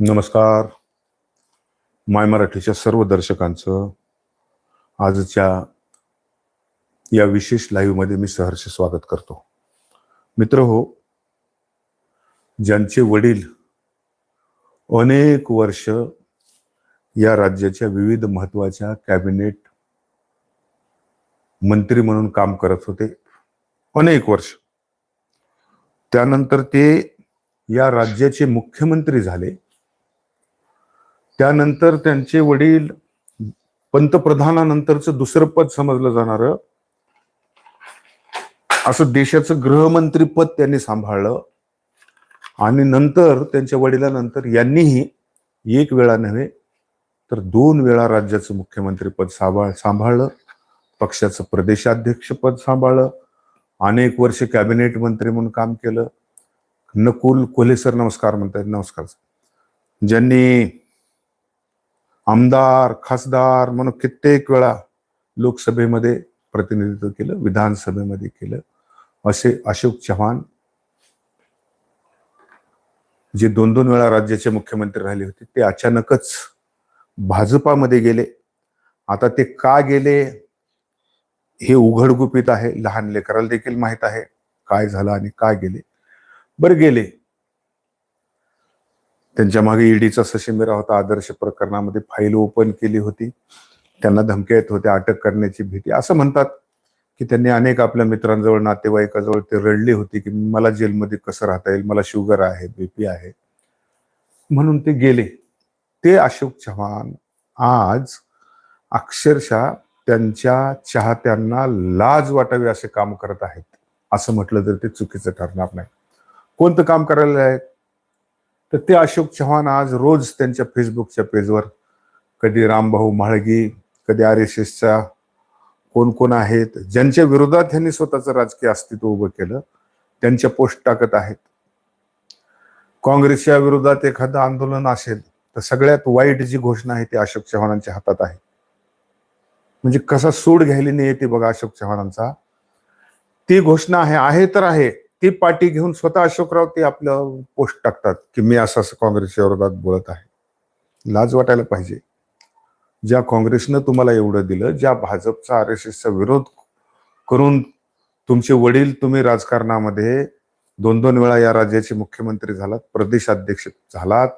नमस्कार. माय मराठीच्या सर्व दर्शकांचं आजच्या या विशेष लाईव्हमध्ये मी सहर्ष स्वागत करतो. मित्र हो ज्यांचे वडील अनेक वर्ष या राज्याच्या विविध महत्त्वाच्या कॅबिनेट मंत्री म्हणून काम करत होते. अनेक वर्ष. त्यानंतर ते या राज्याचे मुख्यमंत्री झाले. त्यानंतर त्यांचे वडील पंतप्रधानानंतरचं दुसरं पद समजलं जाणार. असं देशाचं गृहमंत्री पद त्यांनी सांभाळलं. आणि नंतर त्यांच्या वडिलांनंतर यांनीही एक वेळा नव्हे तर दोन वेळा राज्याचं मुख्यमंत्री पद सांभाळ सांभाळलं. पक्षाचं प्रदेशाध्यक्ष पद सांभाळलं. अनेक वर्ष कॅबिनेट मंत्री म्हणून काम केलं. नकुल कोल्हे सर नमस्कार म्हणतात नमस्कार ज्यांनी आमदार खासदार म्हणून कित्येक वेळा लोकसभेमध्ये प्रतिनिधित्व केलं विधानसभेमध्ये केलं. असे अशोक चव्हाण जे दोन दोन वेळा राज्याचे मुख्यमंत्री राहिले होते ते अचानकच भाजपामध्ये गेले. आता ते का गेले हे उघडगुपित आहे लहान लेकराला देखील माहीत आहे काय झालं आणि काय गेले. बरं गेले. त्यांच्या मागे ईडीचा सशिमेरा होता आदर्श प्रकरणामध्ये फाईल ओपन केली होती. त्यांना धमक्या येत होत्या अटक करण्याची भीती. असं म्हणतात की त्यांनी अनेक आपल्या मित्रांजवळ नातेवाईकाजवळ ते रडली होती की मला जेलमध्ये कसं राहता येईल? मला शुगर आहे बीपी आहे. म्हणून ते गेले. ते अशोक चव्हाण आज अक्षरशः त्यांच्या चाहत्यांना लाज वाटावी असे काम करत आहेत. असं म्हटलं तर ते चुकीचं ठरणार नाही. कोणतं काम करायला आहेत तर ते अशोक चव्हाण आज रोज त्यांच्या फेसबुकच्या पेजवर कधी रामभाऊ म्हाळगी कधी आर एस एसचा कोण कोण आहेत ज्यांच्या विरोधात त्यांनी स्वतःचं राजकीय अस्तित्व उभं केलं त्यांच्या पोस्ट टाकत आहेत. काँग्रेसच्या विरोधात एखादं आंदोलन असेल तर सगळ्यात वाईट जी घोषणा आहे ती अशोक चव्हाणांच्या हातात आहे. म्हणजे कसा सूड घ्यायला नाही येते बघा अशोक चव्हाणांचा. ती घोषणा आहे आहे तर आहे ती पार्टी घेऊन स्वतः अशोकराव ते आपलं पोस्ट टाकतात की मी असं असं काँग्रेसच्या विरोधात बोलत आहे. लाज वाटायला पाहिजे. ज्या काँग्रेसनं तुम्हाला एवढं दिलं ज्या भाजपचा आर एस एसचा विरोध करून तुमचे वडील तुम्ही राजकारणामध्ये दोन दोन वेळा या राज्याचे मुख्यमंत्री झालात प्रदेशाध्यक्ष झालात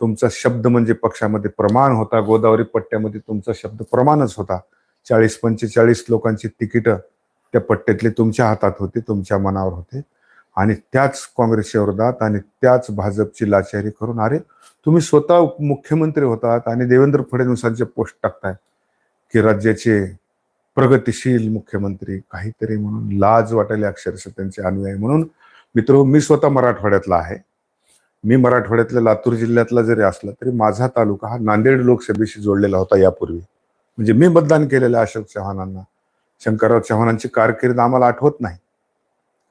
तुमचा शब्द म्हणजे पक्षामध्ये प्रमाण होता गोदावरी पट्ट्यामध्ये तुमचा शब्द प्रमाणच होता. चाळीस पंचेचाळीस लोकांची तिकीटं त्या पट्ट्यातले तुमच्या हातात होते तुमच्या मनावर होते. आणि त्याच काँग्रेसच्या विरोधात आणि त्याच भाजपची लाचारी करून अरे तुम्ही स्वतः मुख्यमंत्री होतात आणि देवेंद्र फडणवीसांचे पोस्ट टाकताय की राज्याचे प्रगतिशील मुख्यमंत्री काहीतरी म्हणून लाज वाटायला अक्षरशः त्यांचे अनुयायी म्हणून. मित्र मी स्वतः मराठवाड्यातला आहे. मी मराठवाड्यातल्या लातूर जिल्ह्यातला जरी असला तरी माझा तालुका हा नांदेड लोकसभेशी जोडलेला होता यापूर्वी. म्हणजे मी मतदान केलेलं अशोक चव्हाणांना. शंकरराव चव्हाणांची कारकीर्द आम्हाला आठवत नाही.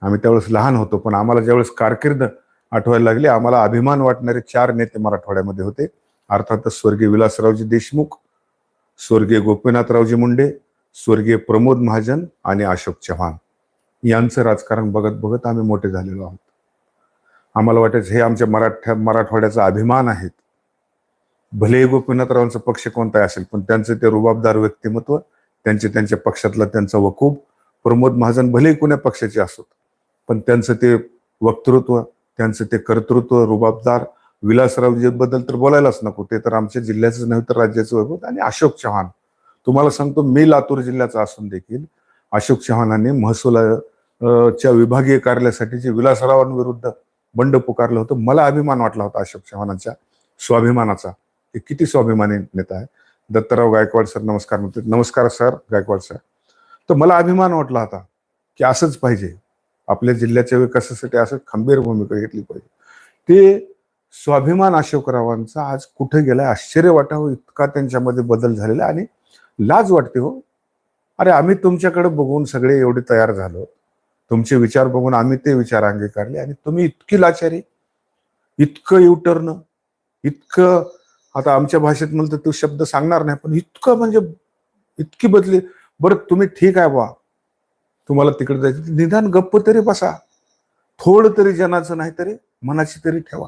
आम्ही त्यावेळेस लहान होतो पण आम्हाला ज्यावेळेस कारकीर्द आठवायला लागली आम्हाला अभिमान वाटणारे चार नेते मराठवाड्यामध्ये होते. अर्थातच स्वर्गीय विलासरावजी देशमुख स्वर्गीय गोपीनाथरावजी मुंडे स्वर्गीय प्रमोद महाजन आणि अशोक चव्हाण. यांचं राजकारण बघत बघत आम्ही मोठे झालेलो आहोत. आम्हाला वाटायचं हे आमच्या मराठ्या मराठवाड्याचा अभिमान आहेत. भले गोपीनाथरावांचा पक्ष कोणता असेल पण त्यांचं ते रुबाबदार व्यक्तिमत्व त्यांचे त्यांच्या पक्षातला त्यांचा वकूब प्रमोद महाजन भले कुण्या पक्षाचे असोत पण त्यांचं ते वक्तृत्व त्यांचं ते कर्तृत्व रुबाबदार विलासरावजीबद्दल तर बोलायलाच नको. ते तर आमच्या जिल्ह्याचंच नव्हे तर राज्याचं वैभव. आणि अशोक चव्हाण तुम्हाला सांगतो मी लातूर जिल्ह्याचा असून देखील अशोक चव्हाणांनी महसुलाच्या विभागीय कार्यालयासाठी जे विलासरावांविरुद्ध बंड पुकारलं होतं मला अभिमान वाटला होता अशोक चव्हाणांच्या स्वाभिमानाचा. हे किती स्वाभिमानी नेता आहे. दत्तराव गायकवाड सर नमस्कार म्हणते. नमस्कार सर गायकवाड सर. तर मला अभिमान वाटला होता की असंच पाहिजे. आपल्या जिल्ह्याच्या विकासासाठी असं खंबीर भूमिका घेतली पाहिजे. ते स्वाभिमान अशोकरावांचा आज कुठे गेलाय आश्चर्य वाटावं इतका त्यांच्यामध्ये बदल झालेला आणि लाज वाटते हो. अरे आम्ही तुमच्याकडे बघून सगळे एवढे तयार झालो. तुमचे विचार बघून आम्ही ते विचार अंगीकारले आणि तुम्ही इतकी लाचारी इतकं युटर्न इतकं आता आमच्या भाषेत म्हणलं तर तो शब्द सांगणार नाही पण इतकं म्हणजे इतकी बदली. बरं तुम्ही ठीक आहे बा तुम्हाला तिकडे जायचं निदान गप्प तरी बसा. थोडं तरी जनाचं नाही तरी मनाची तरी ठेवा.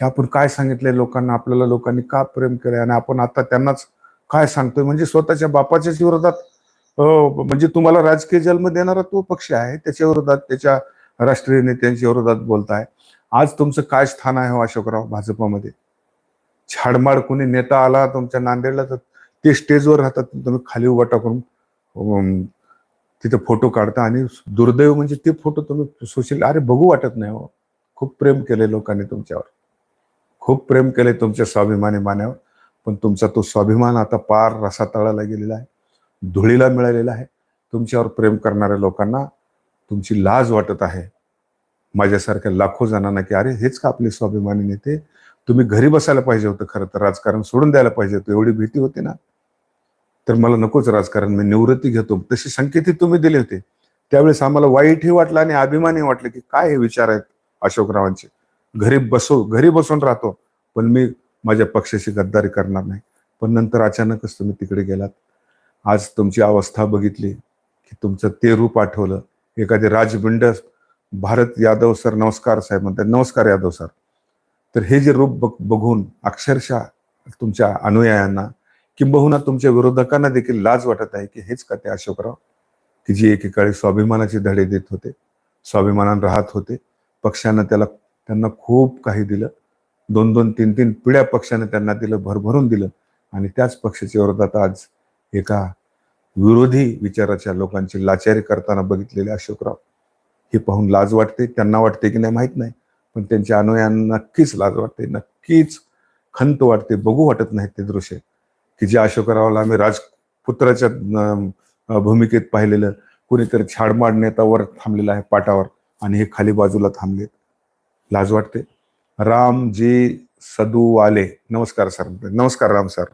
की आपण काय सांगितलंय लोकांना आपल्याला लोकांनी का प्रेम केलंय आणि आपण आता त्यांनाच काय सांगतोय? म्हणजे स्वतःच्या बापाच्याच विरोधात म्हणजे तुम्हाला राजकीय जन्म देणारा तो पक्ष आहे त्याच्या विरोधात त्याच्या राष्ट्रीय नेत्यांच्या विरोधात बोलताय. आज तुमचं काय स्थान आहे हो अशोकराव भाजपमध्ये? छाडमाड कोणी नेता आला तुमच्या नांदेडला तर ते स्टेजवर राहतात तुम्ही खाली उभा टाकून तिथे फोटो काढता आणि दुर्दैव म्हणजे ते फोटो तुम्ही सोशल अरे बघू वाटत नाही हो. खूप प्रेम केले लोकांनी तुमच्यावर. खूप प्रेम केले तुमच्या स्वाभिमानी मान्यावर. पण तुमचा तो स्वाभिमान आता पार रसातळाला गेलेला आहे. धुळीला मिळालेला आहे. तुमच्यावर प्रेम करणाऱ्या लोकांना तुमची लाज वाटत आहे. माझ्यासारख्या लाखो जणांना की अरे हेच का आपले स्वाभिमानी नेते? तुम्ही घरी बसायला पाहिजे होतं खरं तर. राजकारण सोडून द्यायला पाहिजे होतं. एवढी भीती होती ना. तर मला नकोच राजकारण मी निवृत्ती घेतो. तशी संकेतही तुम्ही दिले होते. त्यावेळेस आम्हाला वाईटही वाटलं आणि अभिमानही वाटलं की काय हे विचार आहेत अशोकरावांचे. घरी बसो घरी बसून राहतो पण मी माझ्या पक्षाशी गद्दारी करणार नाही. पण नंतर अचानकच तुम्ही तिकडे गेलात. आज तुमची अवस्था बघितली की तुमचं ते रूप आठवलं. एखादे राजबिंड भारत यादव सर नमस्कार साहेब म्हणतात नमस्कार यादव सर. तर हे जे रूप बघ बघून अक्षरशः तुमच्या अनुयायांना किंबहुना तुमच्या विरोधकांना देखील लाज वाटत आहे की हेच का ते अशोकराव की जी एकेकाळी स्वाभिमानाचे धडे देत होते स्वाभिमानान राहत होते पक्षानं त्याला त्यांना खूप काही दिलं. दोन दोन तीन तीन पिढ्या पक्षाने त्यांना दिलं भरभरून दिलं. आणि त्याच पक्षाच्या विरोधात आज एका विरोधी विचाराच्या लोकांची लाचारी करताना बघितलेले अशोकराव हे पाहून लाज वाटते त्यांना वाटते की नाही माहीत नाही. पण त्यांच्या अनुयांना नक्कीच लाज वाटते नक्कीच खंत वाटते बघू वाटत नाही ते दृश्य. की जे अशोकरावला आम्ही राजपुत्राच्या भूमिकेत पाहिलेलं कुणीतरी छाडमाड नेतावर थांबलेला आहे पाटावर आणि हे खाली बाजूला थांबलेत. लाज वाटते. रामजी सदुवाले. नमस्कार सर. नमस्कार राम सर.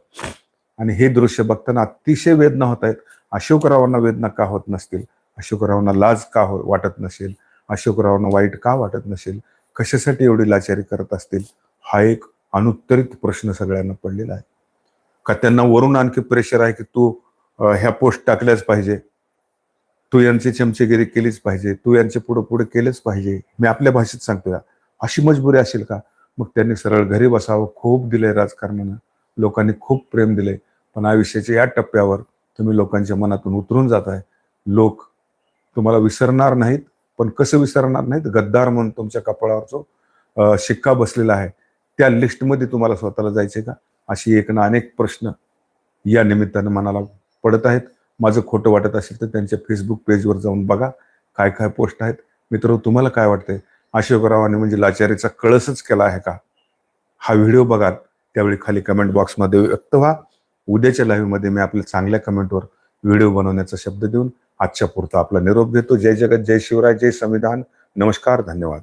आणि हे दृश्य बघताना अतिशय वेदना होत आहेत. अशोकरावांना वेदना का होत नसतील? अशोकरावांना लाज का हो वाटत नसेल? अशोकरावांना वाईट का वाटत नसेल? कशासाठी एवढी लाचारी करत असतील? हा एक अनुत्तरित प्रश्न सगळ्यांना पडलेला आहे. का त्यांना वरून आणखी प्रेशर आहे की तू ह्या पोस्ट टाकल्याच पाहिजे. तू यांची चमचेगिरी केलीच पाहिजे. तू यांचे पुढे पुढे केलेच पाहिजे. मी आपल्या भाषेत सांगतोय अशी मजबुरी असेल का? मग त्यांनी सरळ घरी बसावं खूप दिलंय राजकारणानं. लोकांनी खूप प्रेम दिले पण आयुष्याच्या या टप्प्यावर तुम्ही लोकांच्या मनातून उतरून जात आहे लोक तुम्हाला विसरणार नाहीत पण कसं विसरणार नाहीत? गद्दार म्हणून तुमच्या कपाळावर जो शिक्का बसलेला आहे त्या लिस्टमध्ये तुम्हाला स्वतःला जायचे का? अशी एक ना अनेक प्रश्न या निमित्तानं मनाला पडत आहेत. माझं खोटं वाटत असेल तर त्यांच्या फेसबुक पेजवर जाऊन बघा. काय काय पोस्ट आहेत? मित्र तुम्हाला काय वाटतंय? अशोकरावांनी म्हणजे लाचारीचा कळसच केला आहे का? हा व्हिडिओ बघाल. त्यावेळी खाली कमेंट बॉक्समध्ये व्यक्त व्हा. उद्याच्या लाईव्हमध्ये मी आपल्या चांगल्या कमेंटवर व्हिडिओ बनवण्याचा शब्द देऊन आजच्या पुरता आपला निरोप घेतो. जय जगत जय शिवराय जय संविधान. नमस्कार धन्यवाद.